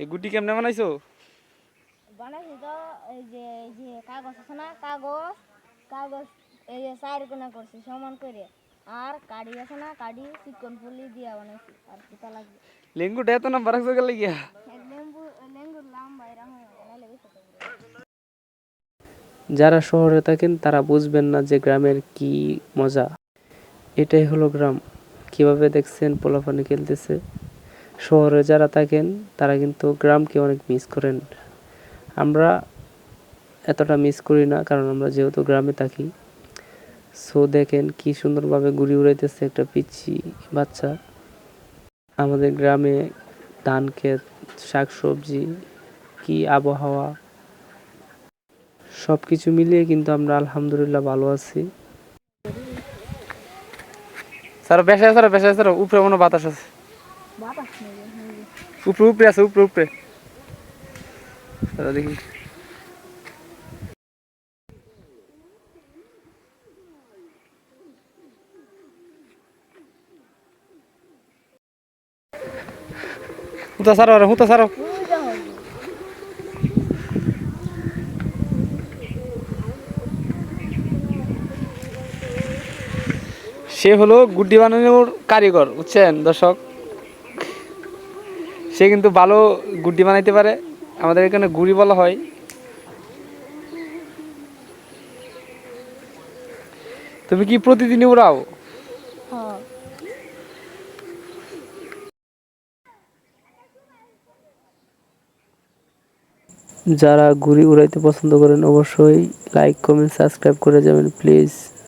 এই গুটি কেমনে বানাইছো? বানাইছি তো এই যে এই যে কাগজ আছে না কাগজ কাগজ এই যে চার কোনা করছি সমান করে। আর কাঠি আছে না কাঠি চিকন ফুলি দিয়া বানাইছি আর কিতা লাগবে? লেঙ্গুটা এত নাম্বার রাখছো গেলে গিয়া। এক লেম্বু লেঙ্গুর লাম্বা এরকম। যারা শহরে থাকেন তারা বুঝবেন না যে গ্রামের কি মজা। এটাই হলো গ্রাম। কীভাবে দেখছেন পোলাপানি খেলতেছে? শহরে যারা থাকেন, তারা কিন্তু গ্রামকে অনেক মিস করেন। আমরা এতটা মিস করি না, কারণ আমরা যেহেতু গ্রামে থাকি। সো দেখেন কি সুন্দরভাবে ঘুরি উড়াইতেছে একটা পিচ্ছি বাচ্চা। আমাদের গ্রামে ধান ক্ষেত শাকসবজি, কি আবহাওয়া? সব কিছু মিলিয়ে কিন্তু আমরা আলহামদুলিল্লাহ ভালো আছি। স্যার বেসায় স্যার বেসায় স্যার উপরে মনে বাতাস আছে। উপরে উপরে আছে উপরে উপরে। দেখি। হুতা সারো হুতা সারো ওই দেখো সে হলো গুড্ডি বানানোর কারিগর, বুঝছেন দর্শক? সে কিন্তু ভালো গুড্ডি বানাইতে পারে, আমাদের এখানে গুড়ি বলা হয়। তুমি কি প্রতিদিনই উড়াও? যারা ঘুড়ি উড়াইতে পছন্দ করেন, অবশ্যই লাইক কমেন্ট সাবস্ক্রাইব করে যাবেন প্লিজ